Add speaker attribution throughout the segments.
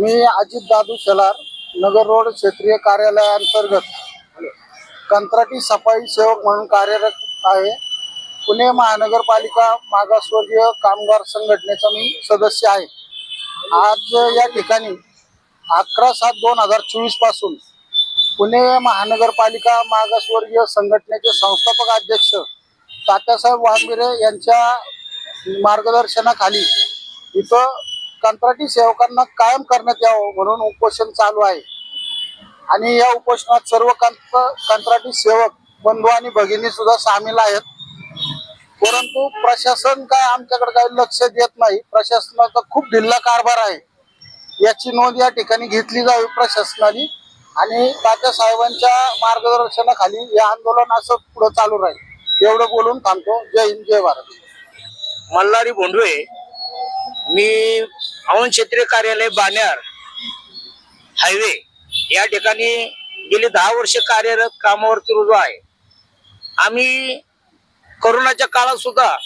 Speaker 1: मी Ajit Dadu Shelar Nagar road क्षेत्रीय कार्यालयाअंतर्गत कंत्राटी सफाई सेवक म्हणून कार्यरत आहे. पुणे महानगरपालिका मागासवर्गीय कामगार संघटनेचा मी सदस्य आहे. आज या ठिकाणी अकरा सात दोन हजार चोवीसपासून पुणे महानगरपालिका मागासवर्गीय संघटनेचे संस्थापक अध्यक्ष तात्यासाहेब वाघमिरे यांच्या मार्गदर्शनाखाली इथं कंत्राटी सेवकांना कायम करण्यात यावं म्हणून उपोषण चालू आहे. आणि या उपोषणात सर्व कंत्र कंत्राटी सेवक बंधू आणि भगिनी सुद्धा सामील आहेत. परंतु प्रशासन काय आमच्याकडे काही लक्ष देत नाही. प्रशासनाचा खूप ढिल्ला कारभार आहे. याची नोंद या ठिकाणी घेतली जावी प्रशासनाने आणि तात्या साहेबांच्या मार्गदर्शनाखाली हे आंदोलन असं पुढे चालू राहील. एवढं बोलून थांबतो. जय हिंद जय भारत.
Speaker 2: मल्हारी भोंडवे मी हवन क्षेत्रीय कार्यालय बाण्यार हायवे. या ठिकाणी गेली दहा वर्ष कार्यरत कामावरती रुजू आहे. आम्ही करोनाच्या काळात सुद्धा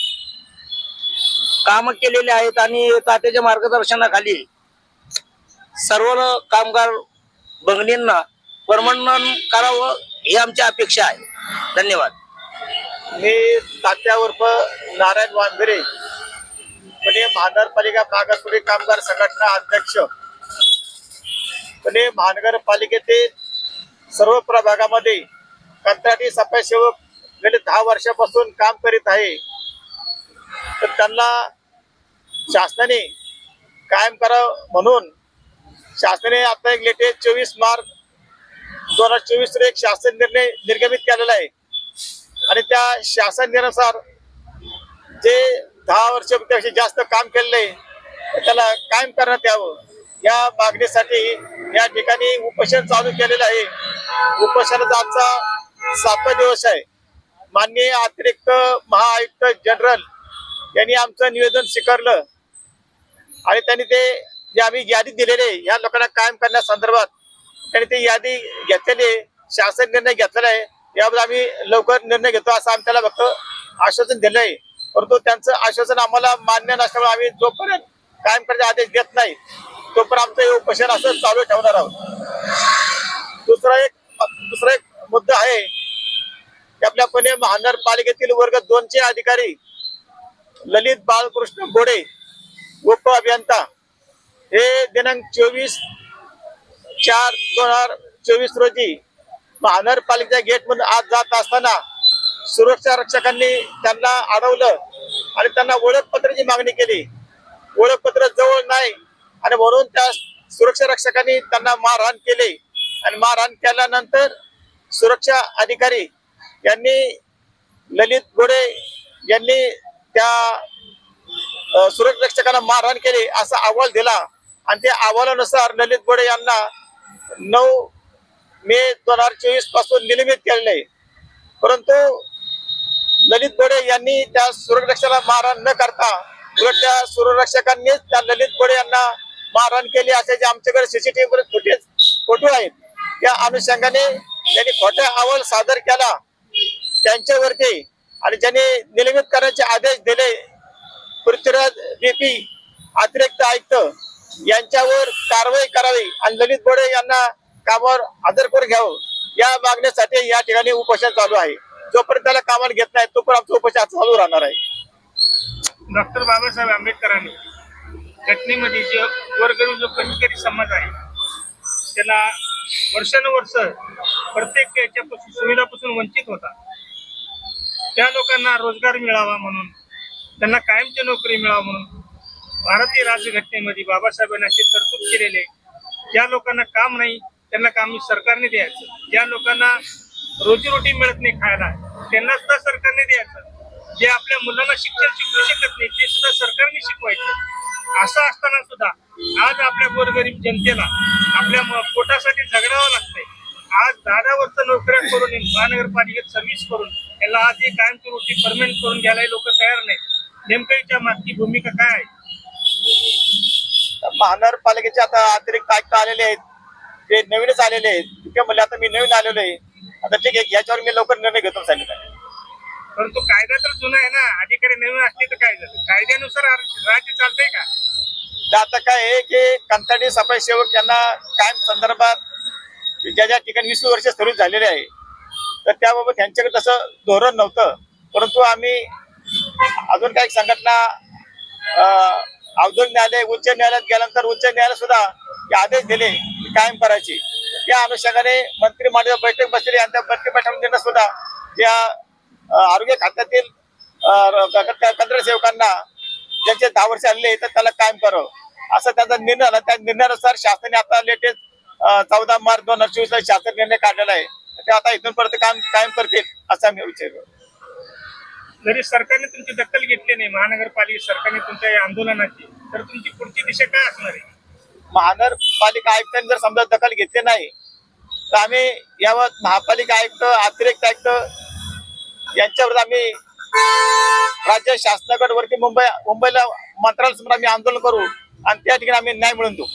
Speaker 2: काम केलेले आहेत आणि तात्याच्या मार्गदर्शनाखाली सर्व कामगार भगिनींना परमनंट करावं ही आमची अपेक्षा आहे. धन्यवाद.
Speaker 3: मी तात्यावर नारायण वांगरे पुणे महानगरपालिका मागासवर्गीय कामगार संघटना अध्यक्ष. पुणे महानगरपालिकेतील सर्व प्रभागामध्ये कंत्राटी सफाई सेवक गेले दहा वर्षापासून काम करीत आहे. तर त्यांना शासनाने कायम करावं म्हणून शासनाने आता एक लेटेस्ट चोवीस मार्च दोन हजार चोवीस एक शासन निर्णय निर्गमित केलेला आहे. आणि त्या शासन निर्णयानुसार जे दहा वर्षापेक्षा जास्त काम केलेलं आहे त्याला कायम करण्यात यावं. या मागणीसाठी या ठिकाणी उपोषण चालू केलेलं आहे. उपोषणाचा आजचा सातवा दिवस आहे. माननीय अतिरिक्त महाआयुक्त जनरल यांनी आमचं निवेदन स्वीकारलं. आणि त्यांनी ते जे आम्ही यादी दिलेले आहे, या लोकांना कायम करण्यासंदर्भात त्यांनी ते यादी घेतलेली आहे. शासन निर्णय घेतलेला आहे. याबद्दल आम्ही लवकर निर्णय घेतो असं आम्ही त्याला फक्त आश्वासन दिलं आहे. परंतु त्यांचं आश्वासन आम्हाला मान्य नसल्यामुळे आम्ही जोपर्यंत कायम करण्याचे आदेश देत नाही तोपर्यंत आमचं हे उपोषण असं चालू ठेवणार आहोत. दुसरा एक दुसरा एक मुद्दा आहे की आपल्या पुणे महानगरपालिकेतील वर्ग दोनचे अधिकारी ललित बाळकृष्ण गोडे उप अभियंता हे दिनांक चोवीस चार दोन हजार चोवीस रोजी महानगरपालिकेच्या गेट मधून आज जात असताना सुरक्षा रक्षकांनी त्यांना अडवलं आणि त्यांना ओळखपत्राची मागणी केली. ओळखपत्र जवळ नाही आणि म्हणून त्या सुरक्षा रक्षकांनी त्यांना मारहाण केले. आणि मारहाण केल्यानंतर सुरक्षा अधिकारी यांनी ललित गोडे यांनी त्या सुरक्षा रक्षकांना मारहाण केली असा अहवाल दिला. आणि त्या अहवालानुसार ललित गोडे यांना नऊ मे दोन हजार चोवीसपासून निलंबित केले परंतु ललित गोडे यांनी त्या सुरक्षकाला मारहाण न करता उलट त्या सुरक्षकांनीच त्या ललित गोडे यांना मारहाण केली असे जे आमच्याकडे सीसीटीव्ही फुटेज फोटो आहेत त्या अनुषंगाने त्यांनी खोटा अहवाल सादर केला. त्यांच्यावरती आणि ज्यांनी निलंबित करण्याचे आदेश दिले पृथ्वीराज बीपी अतिरिक्त आयुक्त यांच्यावर कारवाई करावी आणि ललित बोडे यांना कामावर हजर करून घ्यावं या मागणीसाठी या ठिकाणी उपोषण चालू आहे. जोपर्यंत त्याला कामाला घेत नाही तोपर्यंत आमचं उपोषण चालू राहणार आहे.
Speaker 4: डॉक्टर बाबासाहेब आंबेडकरांनी घटनेमध्ये जे वर्गणी जो कष्टकरी समाज आहे त्याला वर्षानुवर्ष प्रत्येक याच्यापासून सुविधापासून वंचित होता. त्या लोकांना रोजगार मिळावा म्हणून त्यांना कायमची नोकरी मिळावा म्हणून भारतीय राज्यघटनेमध्ये बाबासाहेबांनी अशी तरतूद केलेले ज्या लोकांना काम नाही त्यांना काम सरकारने द्यायचं. ज्या लोकांना रोजीरोटी मिळत नाही खायला त्यांना सुद्धा सरकारने द्यायचं. जे आपल्या मुलांना शिक्षण शिकवू शकत नाही ते सुद्धा सरकारने शिकवायचं. असं असताना सुद्धा आज आपल्या गोरगरीब जनतेला आपल्या पोटासाठी झगडावं लागतंय. आज दहा वर्ष नोकऱ्या करून महानगरपालिकेत सर्व्हिस करून याला आज एक कायमची रोटी परमनंट करून घ्यायला लोक तयार नाहीत. नेमकं मागची भूमिका काय आहे?
Speaker 3: महानगरपालिकेचे आता अतिरिक्त आयुक्त आलेले आहेत. ते नवीनच आलेले आहेत. ते म्हणले आता मी नवीन आलेलो आहे. आता ठीक आहे याच्यावर मी लवकर निर्णय घेतो सांगितलं
Speaker 4: परंतु कायदा तर जुना आहे ना अधिकारी नवीन असले तर काय झालं? कायद्यानुसार राज्य चालतंय का?
Speaker 3: तर आता काय आहे की कंत्राटी सफाई सेवक यांना कायम संदर्भात ज्या ज्या ठिकाणी वीस वर्ष सर्व्हिस झालेले आहे तर त्याबाबत त्यांच्याकडे तसं धोरण नव्हतं. परंतु आम्ही अजून काही संघटना अं, औद्योगिक न्यायालय उच्च न्यायालयात गेल्यानंतर उच्च न्यायालय सुद्धा हे आदेश दिले कायम करायची. त्या अनुषंगाने मंत्रिमंडळ बैठक बसलेली आणि त्या बैठक बैठकीनं सुद्धा या आरोग्य खात्यातील सेवकांना ज्यांचे दहा वर्ष आलेले आहे, तर त्याला कायम करावं. असा त्याचा निर्णय आला. त्या निर्णयानुसार शासनाने आता लेटेस्ट चौदा मार्च दोन हजार चोवीस ला शासन निर्णय काढलेला आहे. ते आता इथून परत काम कायम करतील असा मी विचार.
Speaker 4: जरी सरकारने तुमची दखल घेतली नाही महानगरपालिका सरकारने तुमच्या या आंदोलनाची तर तुमची पुढची दिशा काय असणार आहे?
Speaker 3: महानगरपालिका आयुक्तांनी जर समजा दखल घेतली नाही तर आम्ही यावर महापालिका आयुक्त अतिरिक्त आयुक्त यांच्यावर आम्ही राज्य शासनाकडे वरती मुंबई मुंबईला मंत्रालयासमोर आम्ही आंदोलन करू आणि त्या ठिकाणी आम्ही न्याय मिळवून देऊ.